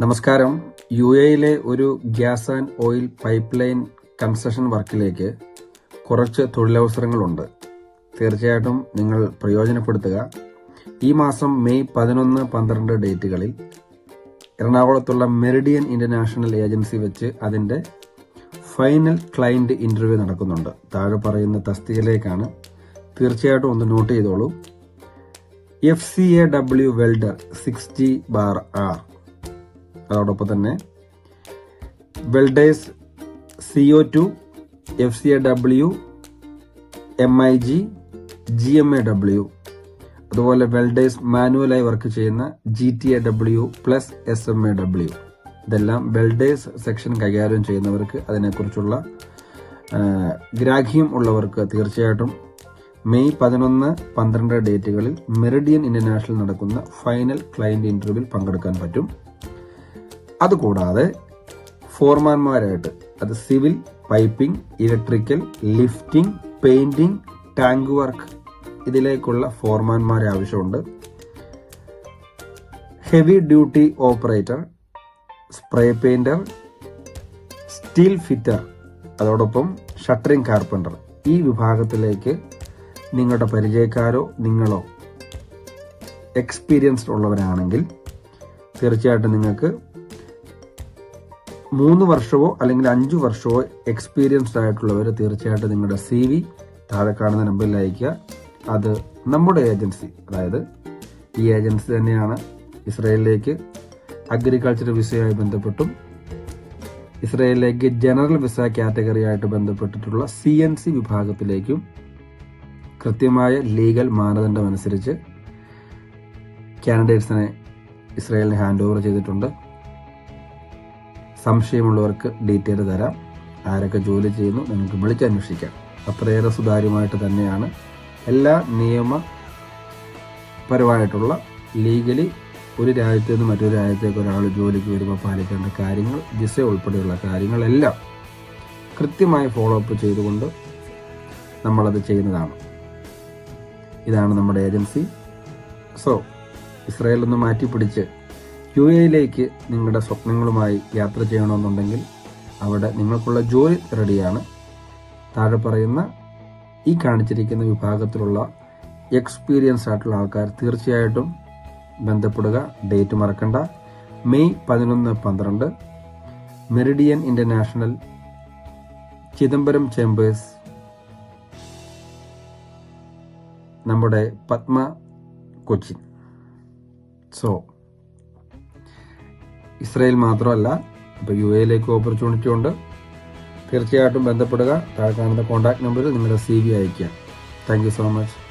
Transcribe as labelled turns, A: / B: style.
A: നമസ്കാരം. യു എയിലെ ഒരു gas and oil pipeline construction വർക്കിലേക്ക് കുറച്ച് തൊഴിലവസരങ്ങളുണ്ട്. തീർച്ചയായിട്ടും നിങ്ങൾ പ്രയോജനപ്പെടുത്തുക. ഈ മാസം മെയ് പതിനൊന്ന് പന്ത്രണ്ട് ഡേറ്റുകളിൽ എറണാകുളത്തുള്ള മെറിഡിയൻ ഇന്റർനാഷണൽ ഏജൻസി വെച്ച് അതിന്റെ ഫൈനൽ ക്ലയന്റ് ഇന്റർവ്യൂ നടക്കുന്നുണ്ട്. താഴെ പറയുന്ന തസ്തികയിലേക്കാണ്. തീർച്ചയായിട്ടും ഒന്ന് നോട്ട് ചെയ്തോളൂ. F C A W welder six G bar R അതോടൊപ്പം തന്നെ welders C O two F C A W M I G G M A W അതുപോലെ വെൽഡേഴ്സ് മാനുവലായി വർക്ക് ചെയ്യുന്ന G T A W plus S M A W ഇതെല്ലാം welders section കൈകാര്യം ചെയ്യുന്നവർക്ക് അതിനെക്കുറിച്ചുള്ള ഗ്രാഹ്യം ഉള്ളവർക്ക് തീർച്ചയായിട്ടും മെയ് പതിനൊന്ന് പന്ത്രണ്ട് ഡേറ്റുകളിൽ മെറിഡിയൻ ഇന്റർനാഷണൽ നടക്കുന്ന ഫൈനൽ ക്ലയന്റ് ഇന്റർവ്യൂവിൽ പങ്കെടുക്കാൻ പറ്റും. അതുകൂടാതെ ഫോർമാൻമാരായിട്ട് അത് civil piping electrical lifting painting tank work ഇതിലേക്കുള്ള ഫോർമാൻമാരെ ആവശ്യമുണ്ട്. Heavy duty operator spray painter steel fitter അതോടൊപ്പം ഷട്ടറിംഗ് കാർപ്പന്റർ ഈ വിഭാഗത്തിലേക്ക് നിങ്ങളുടെ പരിചയക്കാരോ നിങ്ങളോ എക്സ്പീരിയൻസ്ഡ് ഉള്ളവരാണെങ്കിൽ തീർച്ചയായിട്ടും നിങ്ങൾക്ക് മൂന്ന് വർഷമോ അല്ലെങ്കിൽ അഞ്ചു വർഷമോ എക്സ്പീരിയൻസ്ഡ് ആയിട്ടുള്ളവർ തീർച്ചയായിട്ടും നിങ്ങളുടെ സി വി താഴെ കാണുന്ന നമ്പറിൽ അയക്കുക അത് നമ്മുടെ ഏജൻസി അതായത് ഈ ഏജൻസി തന്നെയാണ് ഇസ്രയേലിലേക്ക് അഗ്രികൾച്ചർ വിസയുമായി ബന്ധപ്പെട്ടും ഇസ്രയേലിലേക്ക് ജനറൽ വിസ കാറ്റഗറി ആയിട്ട് ബന്ധപ്പെട്ടിട്ടുള്ള സി എൻ സി വിഭാഗത്തിലേക്കും കൃത്യമായ ലീഗൽ മാനദണ്ഡമനുസരിച്ച് കാൻഡിഡേറ്റ്സിനെ ഇസ്രയേലിന് ഹാൻഡ് ഓവർ ചെയ്തിട്ടുണ്ട്. സംശയമുള്ളവർക്ക് ഡീറ്റെയിൽ തരാം. ആരൊക്കെ ജോലി ചെയ്യുന്നു നിങ്ങൾക്ക് വിളിച്ചന്വേഷിക്കാം അത്രയേറെ സുതാര്യമായിട്ട് തന്നെയാണ് എല്ലാ നിയമപരമായിട്ടുള്ള ലീഗലി ഒരു രാജ്യത്ത് നിന്ന് മറ്റൊരു രാജ്യത്തേക്ക് ഒരാൾ ജോലിക്ക് വരുമ്പോൾ പാലിക്കേണ്ട കാര്യങ്ങൾ ജിസ ഉൾപ്പെടെയുള്ള കാര്യങ്ങളെല്ലാം കൃത്യമായി ഫോളോ അപ്പ് ചെയ്തുകൊണ്ട് നമ്മളത് ചെയ്യുന്നതാണ്. ഇതാണ് നമ്മുടെ ഏജൻസി. സോ ഇസ്രായേൽ ഒന്ന് മാറ്റിപ്പിടിച്ച് യു എയിലേക്ക് നിങ്ങളുടെ സ്വപ്നങ്ങളുമായി യാത്ര ചെയ്യണമെന്നുണ്ടെങ്കിൽ അവിടെ നിങ്ങൾക്കുള്ള ജോലി റെഡിയാണ്. താഴെ പറയുന്ന ഈ കാണിച്ചിരിക്കുന്ന വിഭാഗത്തിലുള്ള എക്സ്പീരിയൻസ് ആയിട്ടുള്ള ആൾക്കാർ തീർച്ചയായിട്ടും ബന്ധപ്പെടുക. ഡേറ്റ് മറക്കണ്ട. മെയ് പതിനൊന്ന് പന്ത്രണ്ട്. Meridian international Chidambaram chambers. നമ്മുടെ പത്മ കൊച്ചിൻ. സോ ഇസ്രയേൽ മാത്രമല്ല ഇപ്പോൾ യു എയിലേക്ക് ഓപ്പർച്യൂണിറ്റി ഉണ്ട്. തീർച്ചയായിട്ടും ബന്ധപ്പെടുക. താഴെ കാണുന്ന കോൺടാക്ട് നമ്പറിൽ നിങ്ങളുടെ സി വി അയയ്ക്കുക താങ്ക് യു സോ മച്ച്